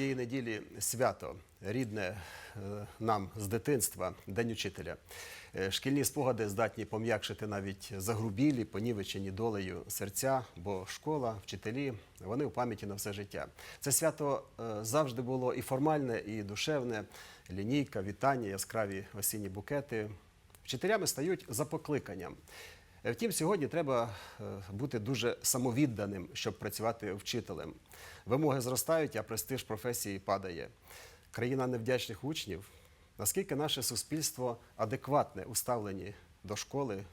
Цієї неділі свято рідне е, нам з дитинства, День учителя. Е, Шкільні спогади здатні пом'якшити навіть загрубілі, понівечені долею серця, бо школа, вчителі вони в пам'яті на все життя. Це свято е, завжди було і формальне, і душевне. Лінійка, вітання, яскраві осінні букети. Вчителями стають за покликанням. Е, Втім, сьогодні треба е, бути дуже самовідданим, щоб працювати вчителем. Вимоги зростають, а престиж професії падає. Країна невдячних учнів. Наскільки наше суспільство адекватне у ставленні до школи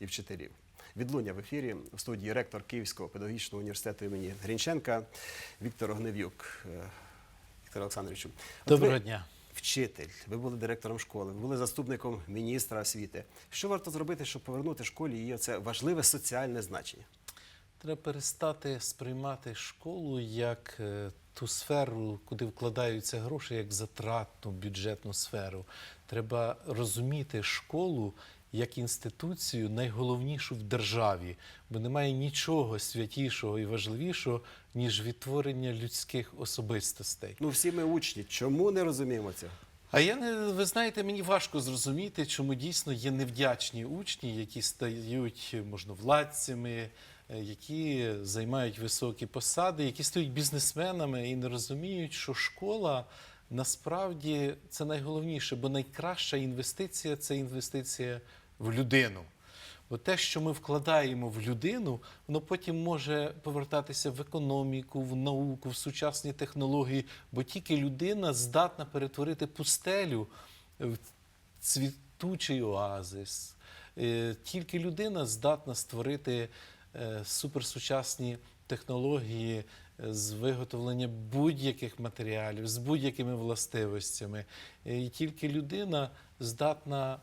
і вчителів? Відлуння в ефірі в студії ректор Київського педагогічного університету імені Грінченка Віктор Огнев'юк. Е, Віктор Олександровичу, Доброго ви дня. Вчитель, ви були директором школи, ви були заступником міністра освіти. Що варто зробити, щоб повернути школі її це важливе соціальне значення? Треба перестати сприймати школу як е, ту сферу, куди вкладаються гроші, як затратну бюджетну сферу. Треба розуміти школу як інституцію найголовнішу в державі, бо немає нічого святішого і важливішого, ніж відтворення людських особистостей. Ну всі ми учні. Чому не розуміємо цього? А я не ви знаєте, мені важко зрозуміти, чому дійсно є невдячні учні, які стають можновладцями, е, які займають високі посади, які стають бізнесменами і не розуміють, що школа насправді це найголовніше, бо найкраща інвестиція це інвестиція в людину. Бо те, що ми вкладаємо в людину, воно потім може повертатися в економіку, в науку, в сучасні технології, бо тільки людина здатна перетворити пустелю в цвітучий оазис. Е, Тільки людина здатна створити е, суперсучасні технології е, з виготовлення будь-яких матеріалів, з будь-якими властивостями. І тільки людина здатна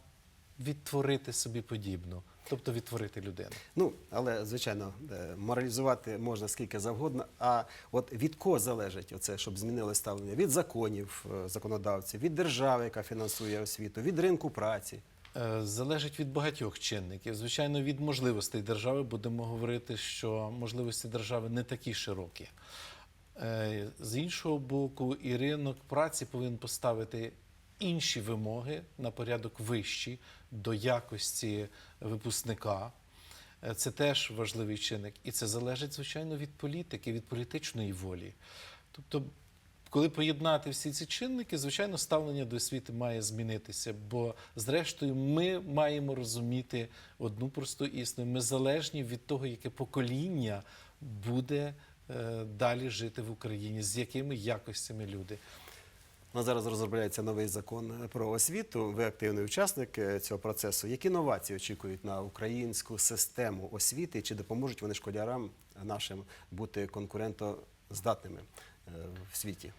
відтворити собі подібну, тобто відтворити людину. Ну, але звичайно, е, моралізувати можна скільки завгодно. А от від кого залежить оце, щоб змінили ставлення? Від законів е, законодавців, від держави, яка фінансує освіту, від ринку праці. Е, Залежить від багатьох чинників. Звичайно, від можливостей держави будемо говорити, що можливості держави не такі широкі. З іншого боку, і ринок праці повинен поставити інші вимоги на порядок вищі до якості випускника. Е, Це теж важливий чинник. І це залежить, звичайно, від політики, від політичної волі. Тобто, коли поєднати всі ці чинники, звичайно, ставлення до освіти має змінитися. Бо, зрештою, ми маємо розуміти одну просту істину. Ми залежні від того, яке покоління буде е, далі жити в Україні, з якими якостями люди. У нас зараз розробляється новий закон про освіту. Ви активний учасник е, цього процесу. Які новації очікують на українську систему освіти? Чи допоможуть вони школярам нашим бути конкурентоздатними е, в світі?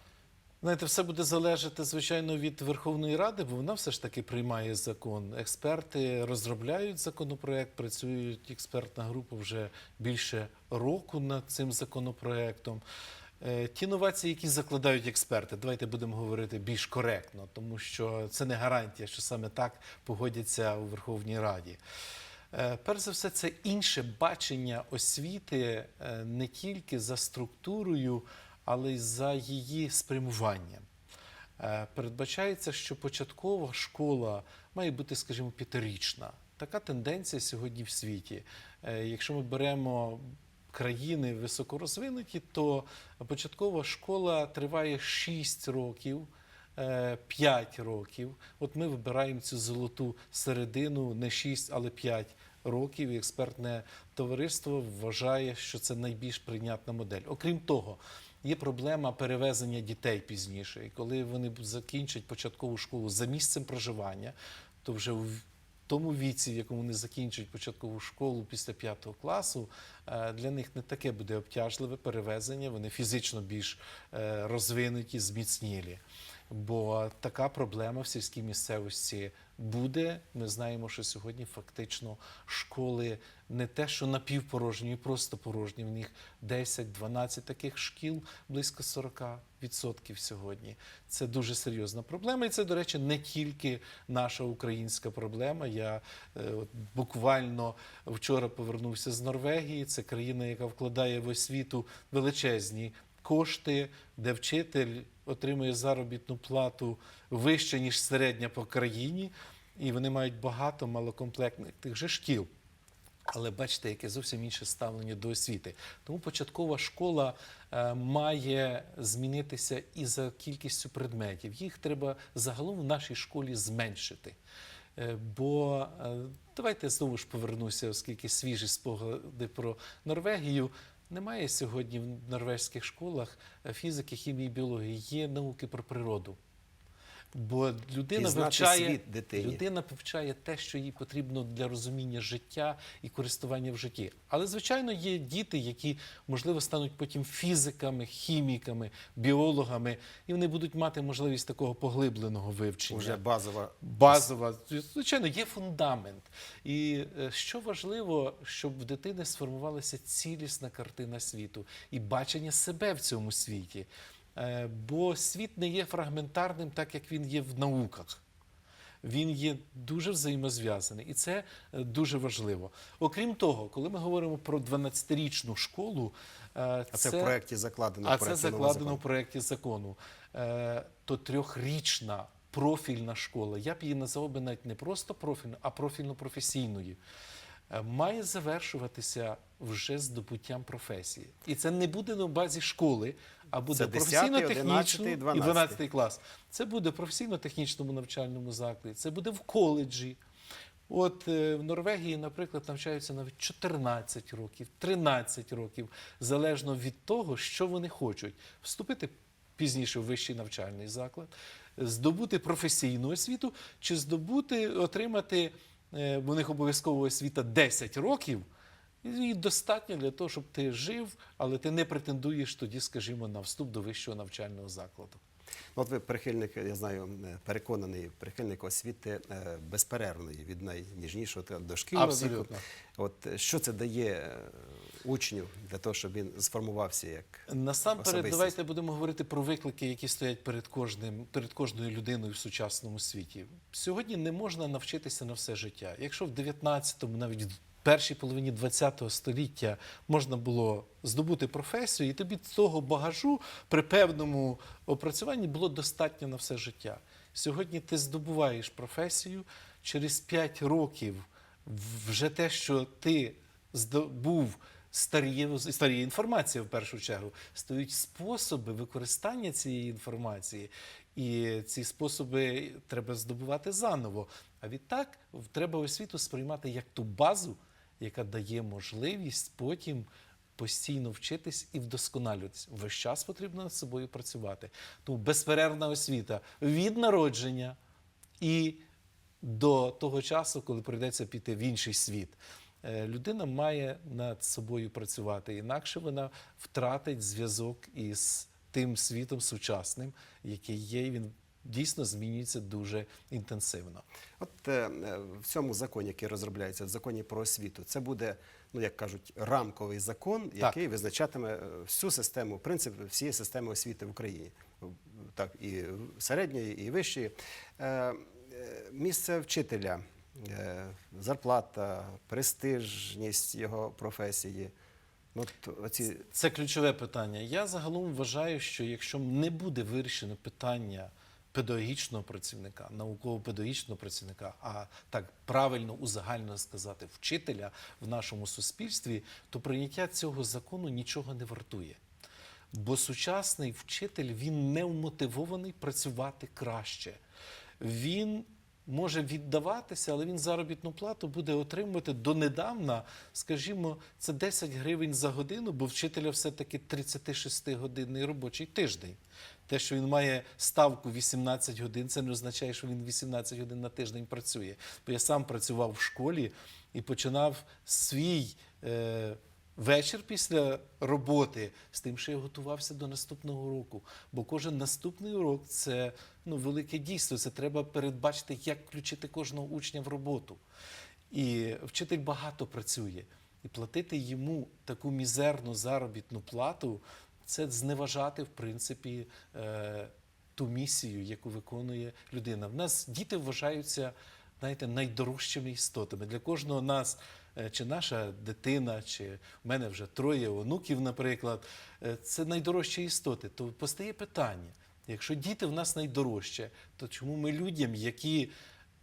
Знаєте, все буде залежати, звичайно, від Верховної Ради, бо вона все ж таки приймає закон. Експерти розробляють законопроект, працюють експертна група вже більше року над цим законопроектом. Е, Ті новації, які закладають експерти, давайте будемо говорити більш коректно, тому що це не гарантія, що саме так погодяться у Верховній Раді. Е, Перш за все, це інше бачення освіти е, не тільки за структурою, але й за її спрямуванням. Передбачається, що початкова школа має бути, скажімо, п'ятирічна. Така тенденція сьогодні в світі. Якщо ми беремо країни високорозвинуті, то початкова школа триває 6 років. 5 років. От ми вибираємо цю золоту середину не 6, але 5 років. І експертне товариство вважає, що це найбільш прийнятна модель. Окрім того, є проблема перевезення дітей пізніше. І коли вони закінчать початкову школу за місцем проживання, то вже в тому віці, в якому вони закінчують початкову школу після п'ятого класу, е, для них не таке буде обтяжливе перевезення. Вони фізично більш е, розвинуті, зміцнілі. Бо така проблема в сільській місцевості буде. Ми знаємо, що сьогодні фактично школи не те, що напівпорожні, просто порожні. В них 10-12 таких шкіл, близько 40% сьогодні. Це дуже серйозна проблема. І це, до речі, не тільки наша українська проблема. Я е, от, буквально вчора повернувся з Норвегії. Це країна, яка вкладає в освіту величезні кошти, де вчитель отримує заробітну плату вище, ніж середня по країні, і вони мають багато малокомплектних тих же шкіл. Але бачите, яке зовсім інше ставлення до освіти. Тому початкова школа е, має змінитися і за кількістю предметів. Їх треба загалом в нашій школі зменшити. Е, Бо е, давайте знову ж повернуся, оскільки свіжі спогади про Норвегію. Немає сьогодні в норвезьких школах е, фізики, хімії, біології, є науки про природу. Бо людина Пізнати вивчає світ дитині. людина вивчає те, що їй потрібно для розуміння життя і користування в житті. Але звичайно є діти, які можливо стануть потім фізиками, хіміками, біологами, і вони будуть мати можливість такого поглибленого вивчення. Уже базова Базова, звичайно, є фундамент. І е, що важливо, щоб в дитини сформувалася цілісна картина світу і бачення себе в цьому світі. Е, Бо світ не є фрагментарним, так як він є в науках. Він є дуже взаємозв'язаний, і це е, дуже важливо. Окрім того, коли ми говоримо про 12-річну школу, е, А це, в проєкті закладено. в а це проєкті закладено закону. в проєкті закону. То трьохрічна профільна школа, я б її назвав би навіть не просто профільно, а профільно-професійною, має завершуватися вже здобуттям професії. І це не буде на базі школи, а буде професійно-технічно 11-й, і 12-й. 12 клас. Це буде в професійно-технічному навчальному закладі, це буде в коледжі. От е, в Норвегії, наприклад, навчаються навіть 14 років, 13 років, залежно від того, що вони хочуть. Вступити пізніше в вищий навчальний заклад, здобути професійну освіту чи здобути, отримати е, у них обов'язково освіта 10 років. І достатньо для того, щоб ти жив, але ти не претендуєш тоді, скажімо, на вступ до вищого навчального закладу. От ви прихильник, я знаю, переконаний прихильник освіти е, безперервної, від найніжнішого дошкільного віку. Абсолютно. От е, що це дає е, учню для того, щоб він сформувався як Насамперед, Особистість. давайте будемо говорити про виклики, які стоять перед кожним, перед кожною людиною в сучасному світі. Сьогодні не можна навчитися на все життя. Якщо в 19-му, навіть в першій половині 20-го століття можна було здобути професію, і тобі того багажу при певному опрацюванні було достатньо на все життя. Сьогодні ти здобуваєш професію через 5 років вже те, що ти здобув старіє, старіє інформація в першу чергу, стають способи використання цієї інформації, і ці способи треба здобувати заново. А відтак треба освіту сприймати як ту базу, яка дає можливість потім постійно вчитись і вдосконалюватись. Весь час потрібно над собою працювати. Тому безперервна освіта від народження і до того часу, коли прийдеться піти в інший світ. Е, Людина має над собою працювати, інакше вона втратить зв'язок із тим світом сучасним, який є, і він дійсно змінюється дуже інтенсивно. От е, е, в цьому законі, який розробляється, в законі про освіту, це буде, ну як кажуть, рамковий закон, який визначатиме е, всю систему, принцип всієї системи освіти в Україні, так і середньої, і вищої. Е, е, Місце вчителя, е, зарплата, престижність його професії. Ну, от оці Це ключове питання. Я загалом вважаю, що якщо не буде вирішено питання педагогічного працівника, науково-педагогічного працівника, а так правильно узагально сказати, вчителя в нашому суспільстві, то прийняття цього закону нічого не вартує. Бо сучасний вчитель він не вмотивований працювати краще. Він може віддаватися, але він заробітну плату буде отримувати донедавна, скажімо, це 10 гривень за годину, бо вчителя все-таки 36-годинний робочий тиждень. Те, що він має ставку 18 годин, це не означає, що він 18 годин на тиждень працює. Бо я сам працював в школі і починав свій. Е- Вечір після роботи з тим, що я готувався до наступного року. Бо кожен наступний урок це ну, велике дійство. Це треба передбачити, як включити кожного учня в роботу. І вчитель багато працює. І платити йому таку мізерну заробітну плату це зневажати, в принципі, е, ту місію, яку виконує людина. В нас діти вважаються знаєте, найдорожчими істотами. Для кожного нас, е, чи наша дитина, чи в мене вже троє онуків, наприклад, е, це найдорожчі істоти. То постає питання: якщо діти в нас найдорожче, то чому ми людям, які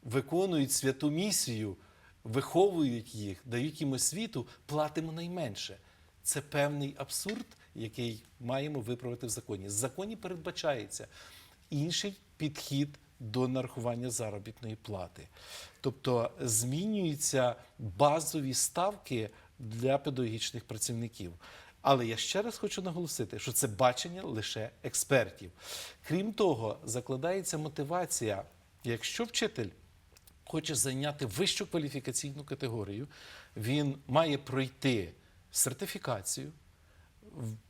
виконують святу місію, виховують їх, дають їм освіту, платимо найменше? Це певний абсурд, який маємо виправити в законі. В законі передбачається інший підхід до нарахування заробітної плати. Тобто змінюються базові ставки для педагогічних працівників. Але я ще раз хочу наголосити, що це бачення лише експертів. Крім того, закладається мотивація, якщо вчитель хоче зайняти вищу кваліфікаційну категорію, він має пройти сертифікацію,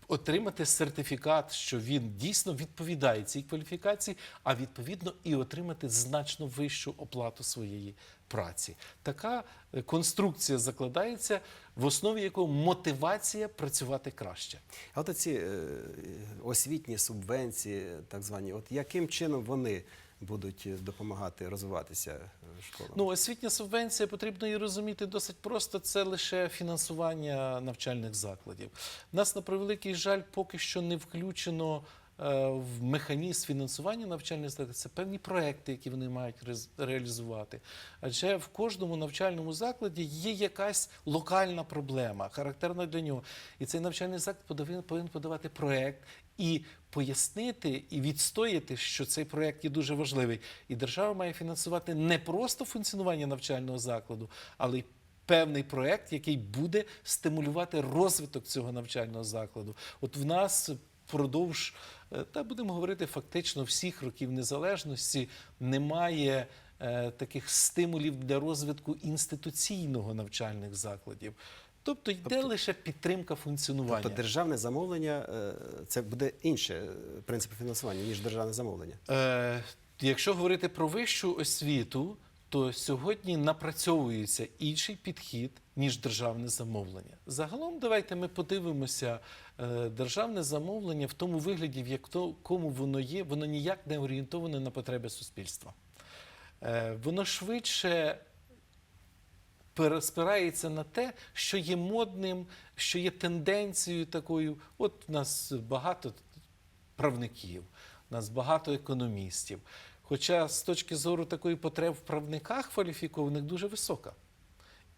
отримати сертифікат, що він дійсно відповідає цій кваліфікації, а відповідно і отримати значно вищу оплату своєї праці. Така е, конструкція закладається, в основі якого мотивація працювати краще. А от ці е, освітні субвенції, так звані, от яким чином вони будуть е, допомагати розвиватися е, школам? Ну, освітня субвенція потрібно її розуміти досить просто. Це лише фінансування навчальних закладів. Нас на превеликий жаль поки що не включено. Е, В механізм фінансування навчальних закладів це певні проекти, які вони мають реалізувати. Адже в кожному навчальному закладі є якась локальна проблема, характерна для нього. І цей навчальний заклад повинен- подавати проект і пояснити і відстояти, що цей проект є дуже важливий. І держава має фінансувати не просто функціонування навчального закладу, але й певний проект, який буде стимулювати розвиток цього навчального закладу. От в нас впродовж, та будемо говорити, фактично всіх років незалежності немає. е, Таких стимулів для розвитку інституційного навчальних закладів, тобто йде лише підтримка функціонування. Тобто державне замовлення е, це буде інше е, принцип фінансування, ніж державне замовлення. Е, якщо говорити про вищу освіту, то сьогодні напрацьовується інший підхід ніж державне замовлення. Загалом, давайте ми подивимося е, державне замовлення в тому вигляді, в якому воно є, воно ніяк не орієнтоване на потреби суспільства. Е, воно швидше спирається на те, що є модним, що є тенденцією такою. От в нас багато правників, у нас багато економістів. Хоча з точки зору такої потреб в правниках кваліфікованих дуже висока.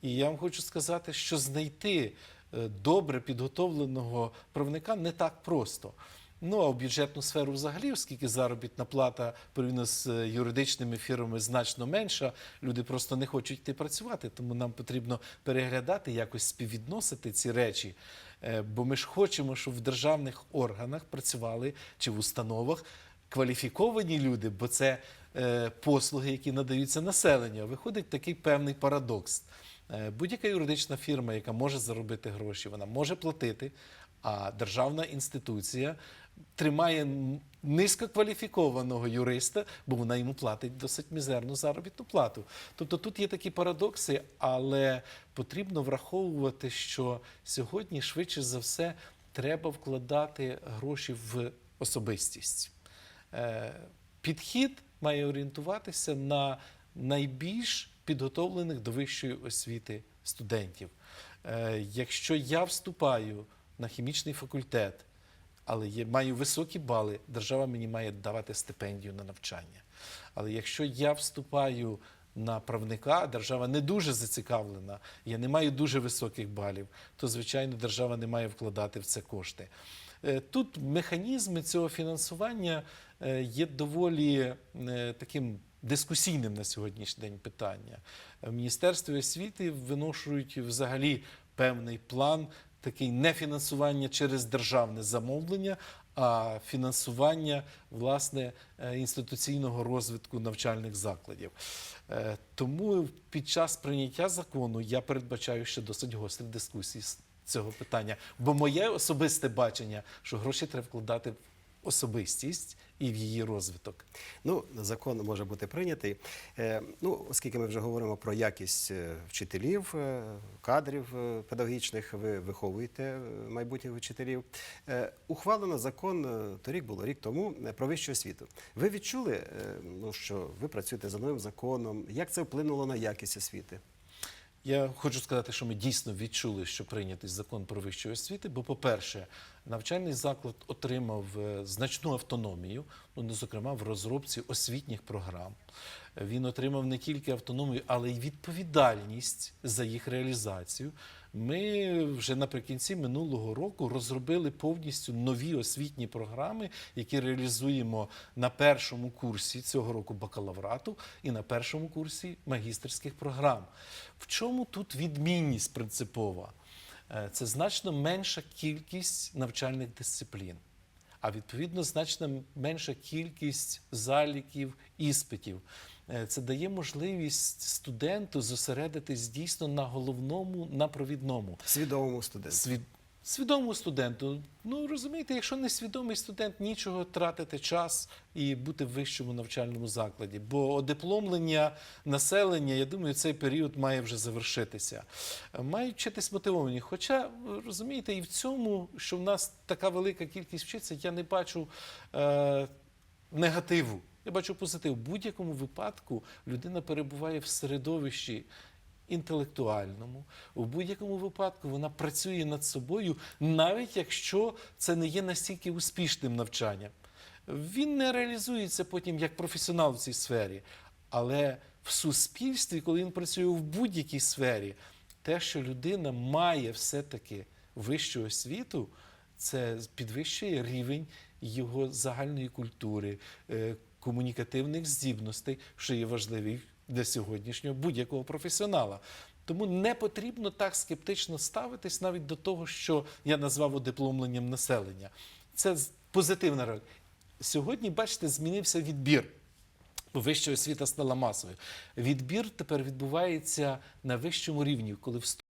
І я вам хочу сказати, що знайти е, добре підготовленого правника не так просто. Ну а в бюджетну сферу взагалі, оскільки заробітна плата порівняно з е, юридичними фірмами значно менша, люди просто не хочуть йти працювати. Тому нам потрібно переглядати, якось співвідносити ці речі. Е, Бо ми ж хочемо, щоб в державних органах працювали чи в установах кваліфіковані люди, бо це е, послуги, які надаються населенню. Виходить такий певний парадокс. Е, Будь-яка юридична фірма, яка може заробити гроші, вона може платити, а державна інституція тримає низькокваліфікованого юриста, бо вона йому платить досить мізерну заробітну плату. Тобто тут є такі парадокси, але потрібно враховувати, що сьогодні швидше за все треба вкладати гроші в особистість. Е, Підхід має орієнтуватися на найбільш підготовлених до вищої освіти студентів. Е, Якщо я вступаю на хімічний факультет, але є, маю високі бали, держава мені має давати стипендію на навчання. Але якщо я вступаю на правника, держава не дуже зацікавлена, я не маю дуже високих балів, то звичайно держава не має вкладати в це кошти. Е, Тут механізми цього фінансування є доволі е, таким дискусійним на сьогоднішній день питання. В Міністерстві освіти виношують взагалі певний план, такий не фінансування через державне замовлення, а фінансування власне е, інституційного розвитку навчальних закладів. Е, Тому під час прийняття закону я передбачаю ще досить гострі дискусії з цього питання. Бо моє особисте бачення, що гроші треба вкладати в особистість і в її розвиток. Ну, закон може бути прийнятий. Е, ну, оскільки ми вже говоримо про якість е, вчителів, е, кадрів педагогічних, ви виховуєте майбутніх вчителів. Ухвалено закон торік було рік тому про вищу освіту. Ви відчули, ну, що ви працюєте за новим законом? Як це вплинуло на якість освіти? Я хочу сказати, що ми дійсно відчули, що прийнятий закон про вищу освіту, бо, по-перше, навчальний заклад отримав е, значну автономію, ну, зокрема, в розробці освітніх програм. Він отримав не тільки автономію, але й відповідальність за їх реалізацію. Ми вже наприкінці минулого року розробили повністю нові освітні програми, які реалізуємо на першому курсі цього року бакалаврату і на першому курсі магістерських програм. В чому тут відмінність принципова? Е, Це значно менша кількість навчальних дисциплін, а відповідно значно менша кількість заліків, іспитів. Е, Це дає можливість студенту зосередитись дійсно на головному, на провідному. Свідомому студенту. Свід... Свідомому студенту. Ну розумієте, якщо не свідомий студент, нічого тратити час і бути в вищому навчальному закладі. Бо одипломлення населення, я думаю, цей період має вже завершитися. Мають вчитись мотивовані. Хоча розумієте, і в цьому, що в нас така велика кількість вчиться, я не бачу е, негативу. Я бачу позитив. В будь-якому випадку людина перебуває в середовищі інтелектуальному. У будь-якому випадку вона працює над собою, навіть якщо це не є настільки успішним навчанням. Він не реалізується потім як професіонал в цій сфері. Але в суспільстві, коли він працює в будь-якій сфері, те, що людина має все-таки вищу освіту, це підвищує рівень його загальної культури, е, комунікативних здібностей, що є важливий для сьогоднішнього будь-якого професіонала. Тому не потрібно так скептично ставитись навіть до того, що я назвав одипломленням населення. Це позитивна роль. Сьогодні, бачите, змінився відбір. Вища освіта стала масовою. Відбір тепер відбувається на вищому рівні, коли вступ